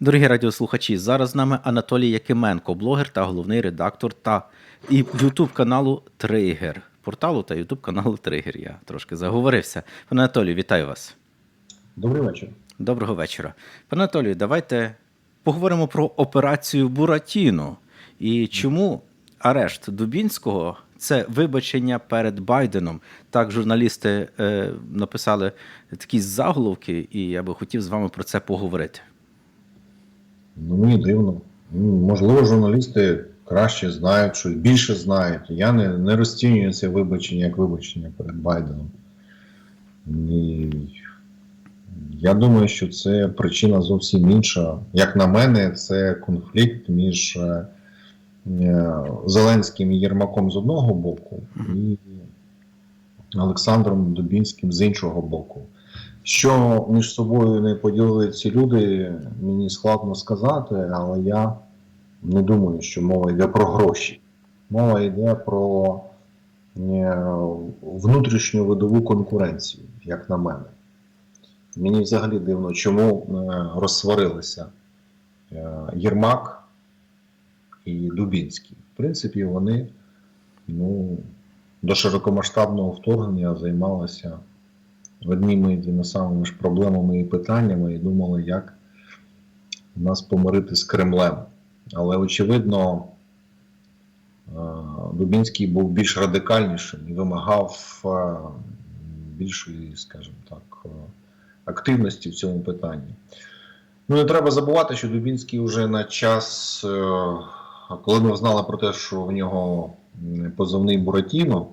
Дорогі радіослухачі, зараз з нами Анатолій Якименко, блогер та головний редактор та і Ютуб каналу Тригер. Порталу та Ютуб каналу Тригер. Я трошки заговорився. Пане Анатолію, вітаю вас. Добрий вечір. Доброго вечора. Пане Анатолію, давайте поговоримо про операцію Буратіно і чому арешт Дубінського це вибачення перед Байденом. Так, журналісти е, написали такі заголовки, і я би хотів з вами про це поговорити. Ну, мені дивно. Ну, Можливо, журналісти краще знають, щось більше знають. Я не, не розцінюю це вибачення як вибачення перед Байденом. І я думаю, що це причина зовсім інша. Як на мене, це конфлікт між е, е, Зеленським і Єрмаком з одного боку, і Олександром Дубінським з іншого боку. Що між собою не поділили ці люди, мені складно сказати, але я не думаю, що мова йде про гроші. Мова йде про е, внутрішню видову конкуренцію, як на мене. Мені взагалі дивно, чому е, розсварилися е, Єрмак і Дубінський. В принципі, вони ну, до широкомасштабного вторгнення займалися одніми тими самими ж проблемами і питаннями і думали, як нас помирити з Кремлем. Але, очевидно, е, Дубінський був більш радикальнішим і вимагав е, більшої, скажімо так, е, активності в цьому питанні. Ну, не треба забувати, що Дубінський вже на час, коли ми знали про те, що в нього позовний Буратіно,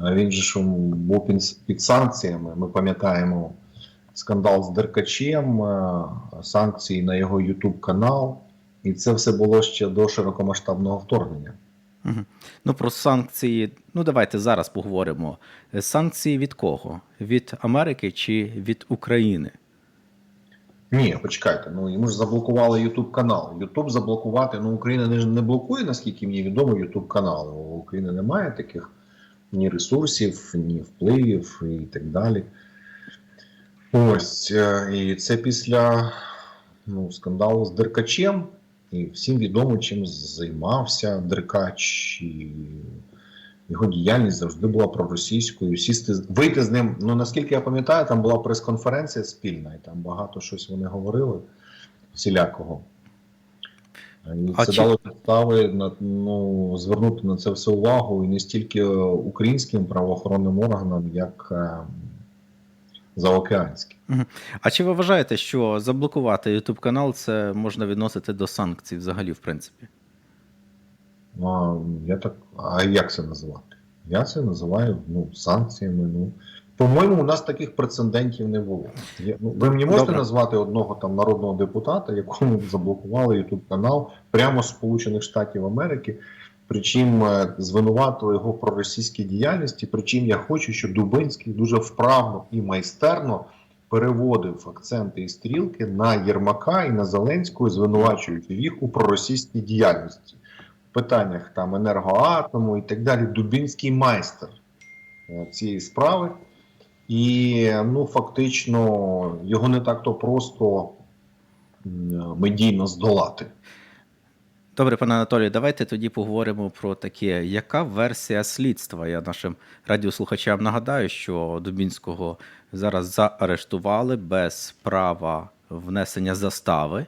Він же ж був під, санкціями. Ми пам'ятаємо скандал з Деркачем, е, санкції на його YouTube канал. І це все було ще до широкомасштабного вторгнення. Угу. Ну, про санкції. Ну, давайте зараз поговоримо. Санкції від кого? Від Америки чи від України? Ні, почекайте. Ну йому ж заблокували YouTube канал. YouTube заблокувати. Ну, Україна не, не блокує, наскільки мені відомо, YouTube канал. У України немає таких ні ресурсів, ні впливів і так далі. Ось. е, І це після ну, скандалу з Деркачем. І всім відомо, чим займався Деркач. І його діяльність завжди була проросійською. Сісти, вийти з ним. Ну наскільки я пам'ятаю, там була прес-конференція спільна, і там багато щось вони говорили всілякого. І А це чи- дало підстави на ну, звернути на це все увагу і не стільки українським правоохоронним органам, як е, заокеанським. А чи ви вважаєте, що заблокувати YouTube канал це можна відносити до санкцій взагалі, в принципі? А, я так, а як це називати? Я це називаю ну, санкціями. Ну, по-моєму, у нас таких прецедентів не було. Ну, ви мені можете Добре. назвати одного там народного депутата, якому заблокували YouTube канал прямо з Сполучених Штатів Америки, причому е, звинуватили його в проросійській діяльності. Причому я хочу, щоб Дубинський дуже вправно і майстерно переводив акценти і стрілки на Єрмака і на Зеленського, звинувачуючи їх у проросійській діяльності в питаннях там енергоатому і так далі. Дубінський майстер е, цієї справи. І ну, фактично його не так то просто медійно здолати. Добре, пане Анатолію, давайте тоді поговоримо про таке. Яка версія слідства? Я нашим радіослухачам нагадаю, що Дубінського зараз заарештували без права внесення застави.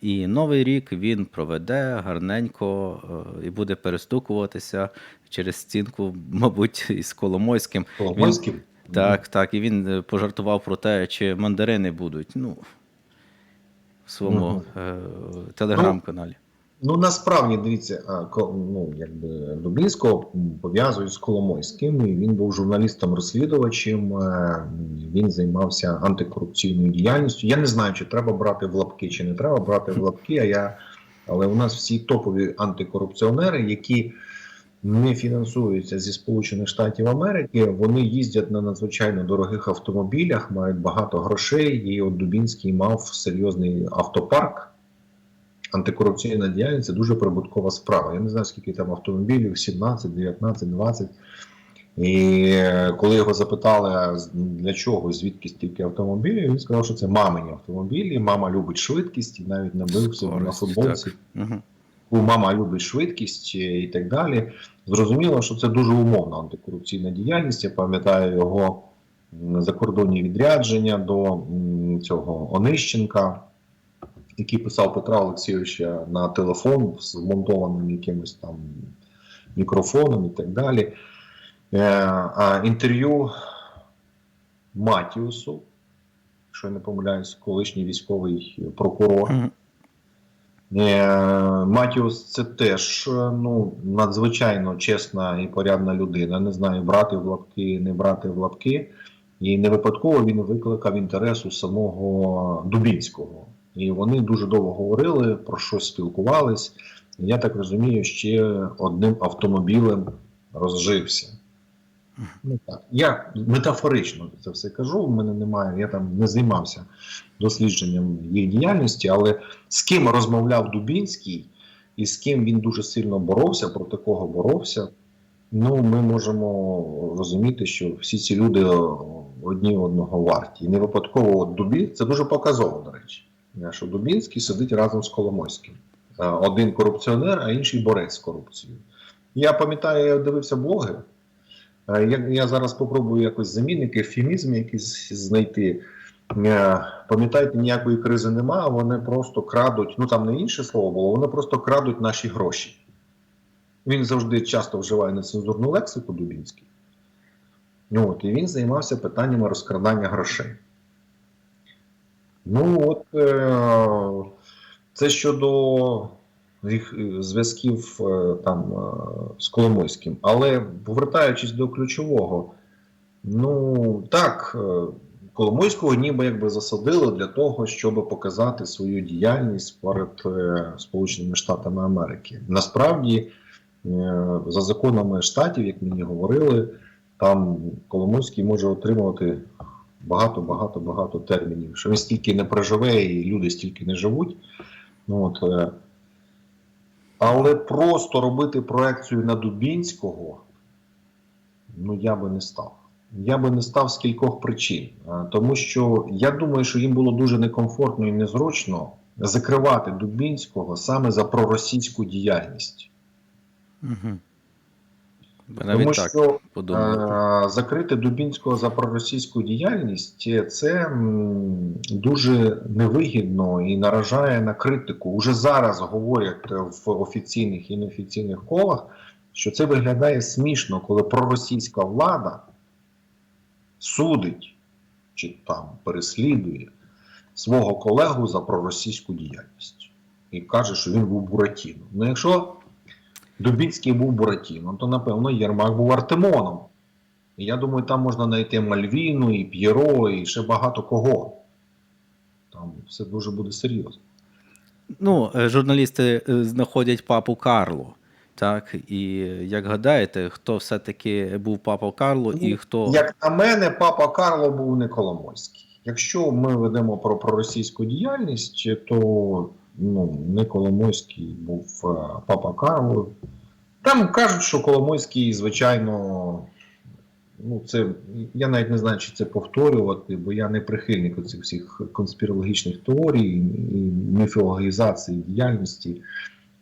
І новий рік він проведе гарненько е, і буде перестукуватися через стінку, мабуть, із Коломойським. Коломойським. Так, так. І він е, пожартував про те, чи мандарини будуть. Ну, в своєму Мгм. е, телеграм-каналі. Ну насправді дивіться, ну якби Дубінського пов'язують з Коломойським. і Він був журналістом-розслідувачем. е, Він займався антикорупційною діяльністю. Я не знаю, чи треба брати в лапки, чи не треба брати в лапки. А я але у нас всі топові антикорупціонери, які не фінансуються зі Сполучених Штатів Америки. Вони їздять на надзвичайно дорогих автомобілях, мають багато грошей. І от Дубінський мав серйозний автопарк. Антикорупційна діяльність це дуже прибуткова справа. Я не знаю, скільки там автомобілів, 17, 19, 20. І коли його запитали, для чого, звідки стільки автомобілів, він сказав, що це мамині автомобілі, мама любить швидкість і навіть набив собі на футболці. так. Угу. Мама любить швидкість е, і так далі. Зрозуміло, що це дуже умовна антикорупційна діяльність. Я пам'ятаю його закордонні відрядження до цього Онищенка, який писав Петра Олексійовича на телефон з вмонтованим якимось там мікрофоном і так далі. Е, а інтерв'ю Матіусу, якщо я не помиляюсь, колишній військовий прокурор. Е, Матіус це теж е, ну, надзвичайно чесна і порядна людина. Не знаю, брати в лапки, не брати в лапки. І не випадково він викликав інтерес у самого Дубінського. І вони дуже довго говорили, про щось спілкувались. Я так розумію, ще одним автомобілем розжився. Ну. Я метафорично це все кажу. У мене немає, я там не займався дослідженням їх діяльності, але з ким розмовляв Дубінський і з ким він дуже сильно боровся, проти кого боровся. Ну, ми можемо розуміти, що всі ці люди одні одного варті. І не випадково от Дубін, це дуже показово, до речі, що Дубінський сидить разом з Коломойським. Е, Один корупціонер, а інший борець з корупцією. Я пам'ятаю, я дивився блоги. Е, Я, я зараз спробую якось замінник, ефемізм якийсь знайти. Е, Пам'ятаєте, ніякої кризи нема, вони просто крадуть, ну там не інше слово було, вони просто крадуть наші гроші. Він завжди часто вживає нецензурну лексику Дубінський. Ну, От, і він займався питаннями розкрадання грошей. Ну, от е, це щодо їх е, зв'язків е, там е, з Коломойським. Але повертаючись до ключового, ну так, Коломойського ніби якби засадили для того, щоб показати свою діяльність перед Сполученими Штатами Америки. Насправді, за законами штатів, як мені говорили, там Коломойський може отримувати багато, багато, багато термінів. Що він стільки не проживе, і люди стільки не живуть. Ну, от, але просто робити проекцію на Дубінського, ну я би не став. Я би не став з кількох причин. Тому що я думаю, що їм було дуже некомфортно і незручно закривати Дубінського саме за проросійську діяльність. Угу. Тому так що подумав. Е, Закрити Дубінського за проросійську діяльність це дуже невигідно і наражає на критику. Уже зараз говорять в офіційних і неофіційних колах, що це виглядає смішно, коли проросійська влада судить чи там переслідує свого колегу за проросійську діяльність і каже, що він був Буратіно. Ну, якщо Дубінський був Буратіно, то напевно Єрмак був Артемоном. І я думаю, там можна знайти Мальвіну, і П'єро, і ще багато кого. Там все дуже буде серйозно. Ну, е, журналісти е, знаходять папу Карло. Так, і як гадаєте, хто все-таки був папа Карло і хто. Як на мене, папа Карло був не Коломойський. Якщо ми ведемо про проросійську діяльність, то ну, не Коломойський був е, папа Карло. Там кажуть, що Коломойський, звичайно, ну це я навіть не знаю, чи це повторювати, бо я не прихильник цих всіх конспірологічних теорій і міфологізації діяльності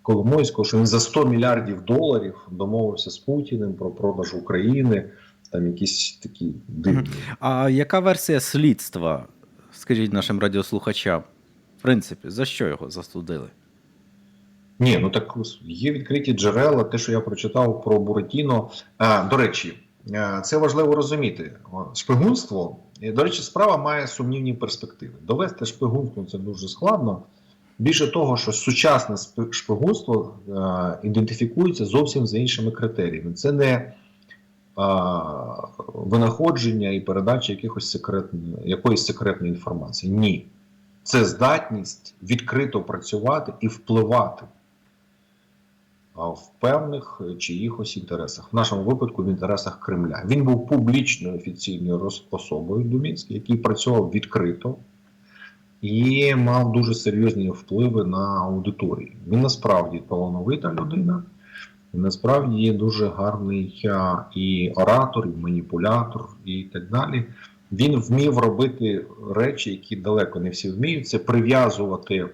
Коломойського, що він за 100 мільярдів доларів домовився з Путіним про продаж України. Там якісь такі дивні. А яка версія слідства? Скажіть нашим радіослухачам, в принципі, за що його засудили? Ні, ну так є відкриті джерела, те, що я прочитав про Буратіно. А, до речі, е, це важливо розуміти. Шпигунство, до речі, справа має сумнівні перспективи. Довести шпигунство це дуже складно. Більше того, що сучасне шпигунство е, ідентифікується зовсім за іншими критеріями. Це не е, винаходження і передача якихось секретної, якоїсь секретної інформації. Ні. Це здатність відкрито працювати і впливати а, в певних чиїхось інтересах. В нашому випадку в інтересах Кремля. Він був публічною офіційною особою Думінський, який працював відкрито і мав дуже серйозні впливи на аудиторію. Він насправді талановита людина. І насправді є дуже гарний і оратор, і маніпулятор, і так далі. Він вмів робити речі, які далеко не всі вміють. Це прив'язувати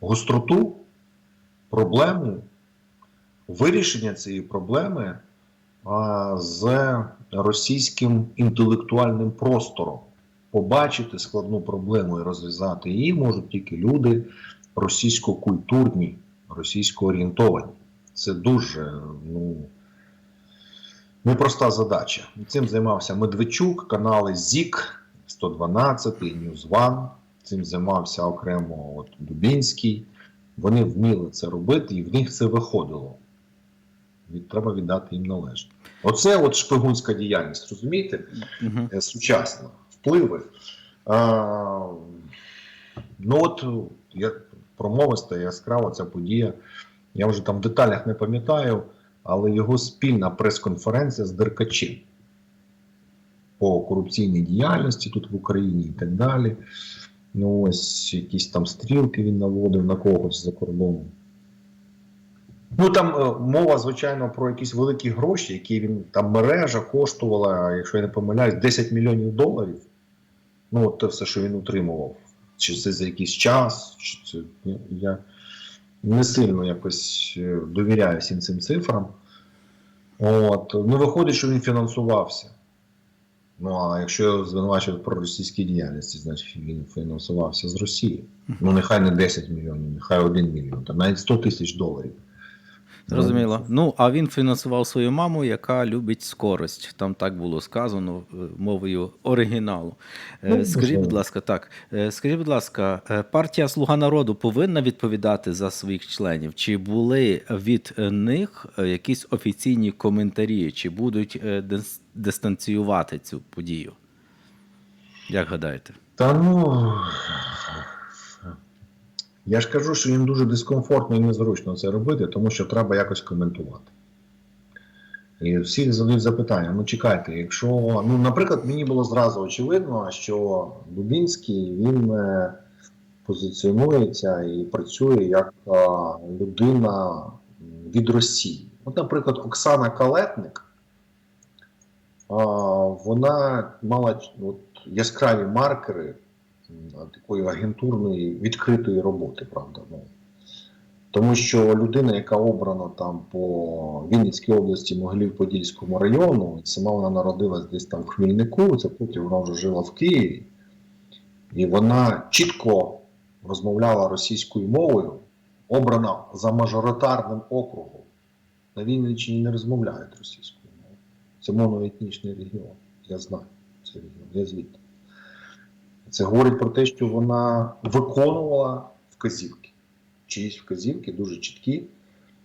гостроту, проблему, вирішення цієї проблеми а, з російським інтелектуальним простором. Побачити складну проблему і розв'язати її можуть тільки люди російсько-культурні, російсько-орієнтовані. Це дуже ну, непроста задача. Цим займався Медведчук, канали ЗІК 112, News Цим займався окремо от, Дубінський. Вони вміли це робити, і в них це виходило. Від, треба віддати їм належне. Оце от шпигунська діяльність, розумієте? Угу. сучасна, впливи. А, ну от як промовиста, яскрава ця подія. Я вже там в деталях не пам'ятаю, але його спільна прес-конференція з Деркачем по корупційній діяльності тут в Україні і так далі. Ну, ось якісь там стрілки він наводив на когось за кордоном. Ну там е, мова, звичайно, про якісь великі гроші, які він там мережа коштувала, якщо я не помиляюсь, 10 мільйонів доларів. Ну, от те все, що він утримував. Чи це за якийсь час, чи це я, не сильно якось е, довіряю всім цим цифрам. От. Ну, виходить, що він фінансувався. Ну, а якщо його звинувачують про російські діяльності, значить він фінансувався з Росії. Ну, нехай не 10 мільйонів, нехай 1 мільйон, там навіть 100 тисяч доларів. Зрозуміло. Ну, а він фінансував свою маму, яка любить скорость. Там так було сказано е, мовою оригіналу. Е, Ну, Скажіть, будь ласка, так. е, Скажіть, будь ласка, е, партія Слуга народу повинна відповідати за своїх членів? Чи були від е, них е, якісь офіційні коментарі, чи будуть е, дистанціювати цю подію? Як гадаєте? Та ну. Я ж кажу, що їм дуже дискомфортно і незручно це робити, тому що треба якось коментувати. І всі задають запитання: ну чекайте, якщо. Ну, наприклад, мені було зразу очевидно, що Дубінський він е, позиціонується і працює як а, людина від Росії. От, наприклад, Оксана Калетник, а, вона мала от, яскраві маркери такої агентурної відкритої роботи, правда. Ну. Тому що людина, яка обрана там по Вінницькій області, Могилів-Подільському району, сама вона народилась десь там в Хмільнику, це потім вона вже жила в Києві, і вона чітко розмовляла російською мовою, обрана за мажоритарним округом. На Вінниччині не розмовляють російською мовою. Це моноетнічний регіон. Я знаю цей регіон, я звідти. Це говорить про те, що вона виконувала вказівки. Чиїсь вказівки дуже чіткі.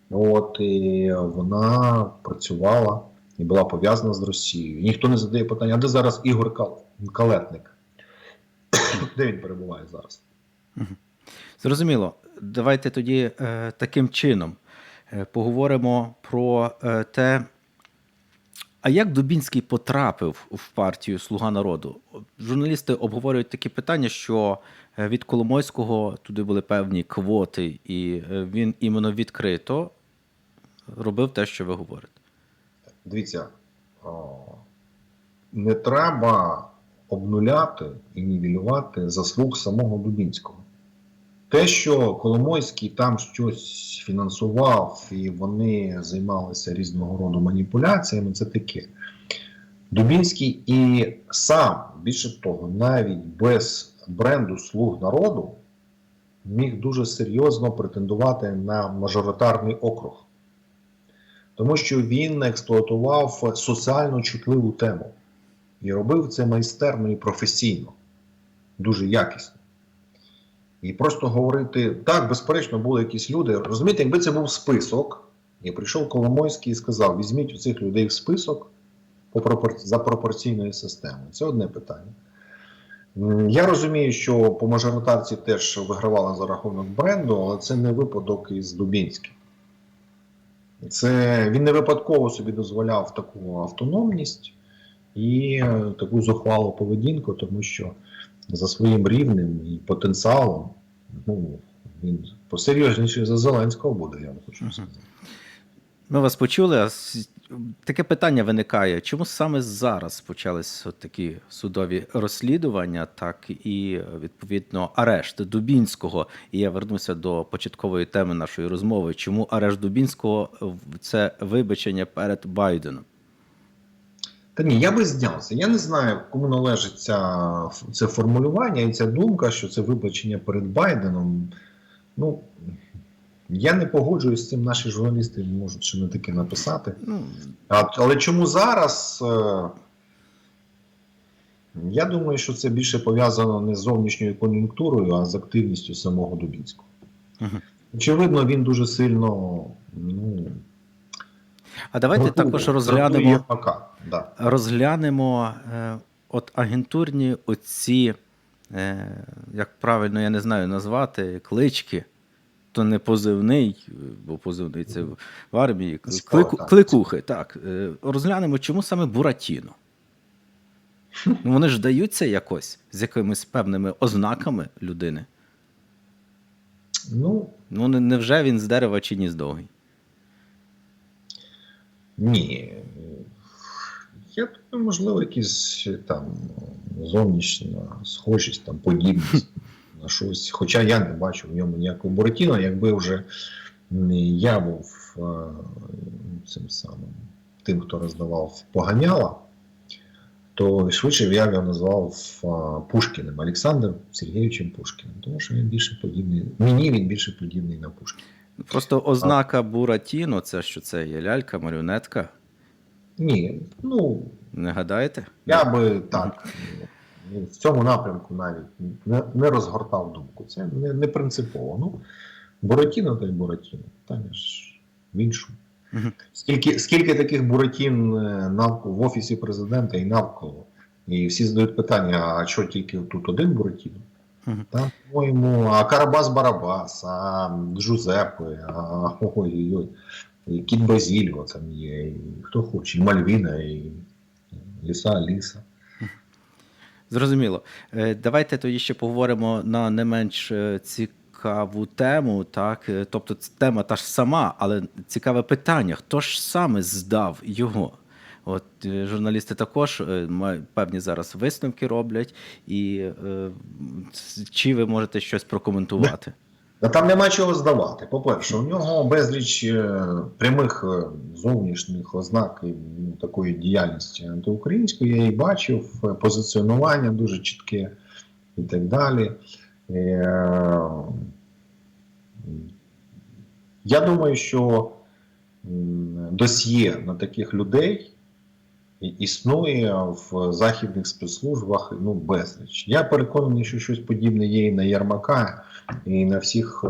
От, і вона працювала і була пов'язана з Росією. Ніхто не задає питання, а де зараз Ігор Калетник? Де він перебуває зараз? Зрозуміло. Давайте тоді е, таким чином е, поговоримо про е, те, а як Дубінський потрапив в партію Слуга народу? Журналісти обговорюють такі питання, що е, від Коломойського туди були певні квоти, і е, він іменно відкрито робив те, що ви говорите. Дивіться, не треба обнуляти і нівелювати заслуг самого Дубінського. Те, що Коломойський там щось фінансував і вони займалися різного роду маніпуляціями, це таке. Дубінський і сам, більше того, навіть без бренду слуг народу міг дуже серйозно претендувати на мажоритарний округ. Тому що він експлуатував соціально чутливу тему і робив це майстерно і професійно, дуже якісно. І просто говорити, так, безперечно, були якісь люди. Розумієте, якби це був список, і прийшов Коломойський і сказав: візьміть у цих людей в список за пропорційною системою. Це одне питання. Я розумію, що по мажоритарці теж вигравали за рахунок бренду, але це не випадок із Дубінським. Це він не випадково собі дозволяв таку автономність і е, таку зухвалу поведінку, тому що за своїм рівнем і потенціалом, ну, Він посерйозніший за Зеленського буде, я вам хочу сказати. Ми вас почули. а Таке питання виникає: чому саме зараз почались от такі судові розслідування, так і відповідно арешт Дубінського? І я вернуся до початкової теми нашої розмови. Чому арешт Дубінського це вибачення перед Байденом? Та ні, я би знявся. Я не знаю, кому належить ця, це формулювання і ця думка, що це вибачення перед Байденом. Ну, я не погоджуюсь з цим, наші журналісти можуть ще не таке написати. Ну А, але чому зараз? Е, я думаю, що це більше пов'язано не з зовнішньою кон'юнктурою, а з активністю самого Дубінського. Очевидно, він дуже сильно. Ну, а давайте гуртує- також розглянемо. Єрмака. Да. розглянемо е, от агентурні оці, е, як правильно я не знаю назвати, клички. То не позивний, бо позивний це в в армії. Клику, кликухи, так. Е, Розглянемо, чому саме Буратіно. Ну, вони ж даються якось з якимись певними ознаками людини. Ну, Ну, невже він з дерева чи ні з довгий? Ні. Я думаю, можливо, якісь там зовнішня схожість, там подібність на щось. Хоча я не бачу в ньому ніякого Буратіно, якби вже я був е, цим самим тим, хто роздавав поганяла, то швидше я його назвав е, Пушкіним, Олександром Сергійовичем Пушкіним, тому що він більше подібний. Мені він більше подібний на Пушкіна. Просто ознака Буратіно, це що це є лялька, маріонетка. Ні, ну Не гадаєте? Я би так ну, в цьому напрямку навіть не, не розгортав думку. Це не, не принципово. Ну, Буратіно то й Буратіно. Та ж в іншому. Скільки, скільки таких Буратін е, навколо в офісі президента і навколо? І всі задають питання: а що тільки тут один Буратіно? Там, по-моєму, а Карабас Барабас, а Джузеппе, а ой-ой-ой, і Кіт Базіліо там є, і хто хоче, і Мальвіна, і Ліса Аліса. Зрозуміло. Е, Давайте тоді ще поговоримо на не менш е, цікаву тему. Так, Е, тобто тема та ж сама, але цікаве питання: хто ж саме здав його? От е, журналісти також е, певні зараз висновки роблять, і е, чи ви можете щось прокоментувати? Та там нема чого здавати. По-перше, у нього безліч прямих зовнішніх ознак ну, такої діяльності антиукраїнської. Я її бачив, позиціонування дуже чітке і так далі. Я думаю, що досьє на таких людей існує в західних спецслужбах ну, безліч. Я переконаний, що щось подібне є і на Єрмака, і на всіх, е,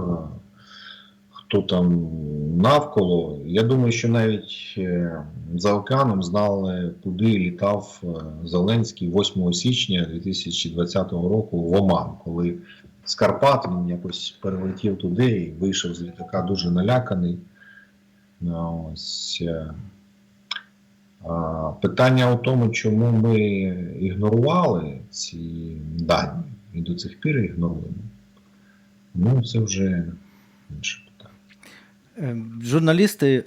хто там навколо. Я думаю, що навіть е, за океаном знали, куди літав е, Зеленський 8 січня 2020 року в Оман, коли з Карпат він якось перелетів туди і вийшов з літака дуже наляканий. Ну, Ось. Питання у тому, чому ми ігнорували ці дані і до цих пір ігноруємо. Ну, це вже інше питання. Е, Журналісти,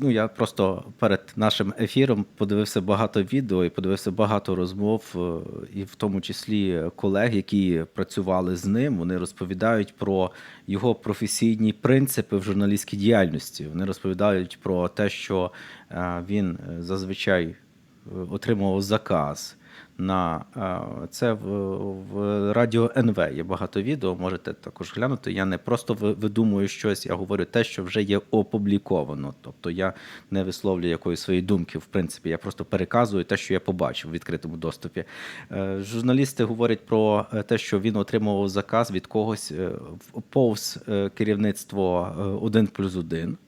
ну я просто перед нашим ефіром подивився багато відео і подивився багато розмов, е, і в тому числі колег, які працювали з ним. Вони розповідають про його професійні принципи в журналістській діяльності. Вони розповідають про те, що е, він е, зазвичай отримував заказ. На е, це в, в радіо НВ є багато відео. Можете також глянути. Я не просто видумую щось, я говорю те, що вже є опубліковано. Тобто я не висловлюю якоїсь своєї думки. В принципі, я просто переказую те, що я побачив в відкритому доступі. Е, Журналісти говорять про е, те, що він отримував заказ від когось повз керівництво е, 1 плюс 1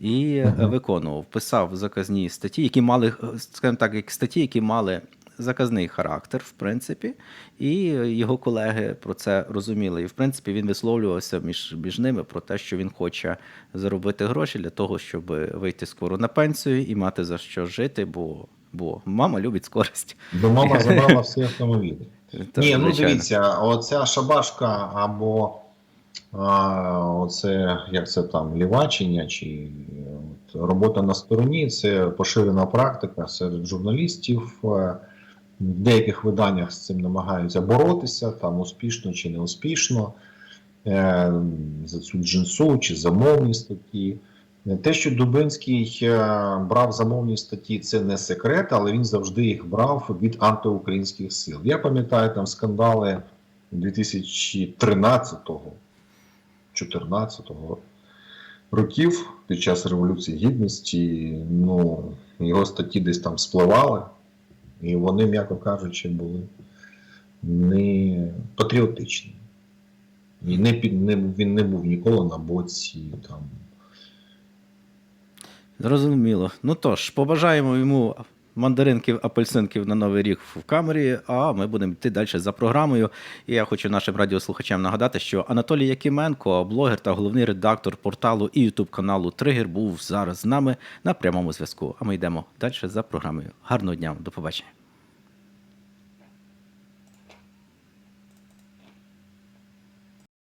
і виконував, писав заказні статті, які мали, скажімо так, як статті, які мали заказний характер, в принципі, і його колеги про це розуміли. І в принципі він висловлювався між, між ними про те, що він хоче заробити гроші для того, щоб вийти скоро на пенсію і мати за що жити, бо, бо мама любить скорість. Бо мама забрала всі автомобілі. Та, Ні, ну дивіться, оця шабашка або А, оце як це там лівачення чи от, робота на стороні це поширена практика серед журналістів. В деяких виданнях з цим намагаються боротися, там успішно чи не успішно, е, за цю джинсу чи замовні статті. Те, що Дубинський е, брав замовні статті, це не секрет, але він завжди їх брав від антиукраїнських сил. Я пам'ятаю там скандали 2013-го, 14-го років під час Революції Гідності. Ну, його статті десь там спливали, і вони, м'яко кажучи, були не патріотичні. І не, не, він не був ніколи на боці там. Зрозуміло. Ну тож, побажаємо йому мандаринків, апельсинків на новий рік в камері, а ми будемо йти далі за програмою. І я хочу нашим радіослухачам нагадати, що Анатолій Якименко, блогер та головний редактор порталу і ютуб каналу Тригер, був зараз з нами на прямому зв'язку. А ми йдемо далі за програмою. Гарного дня, до побачення.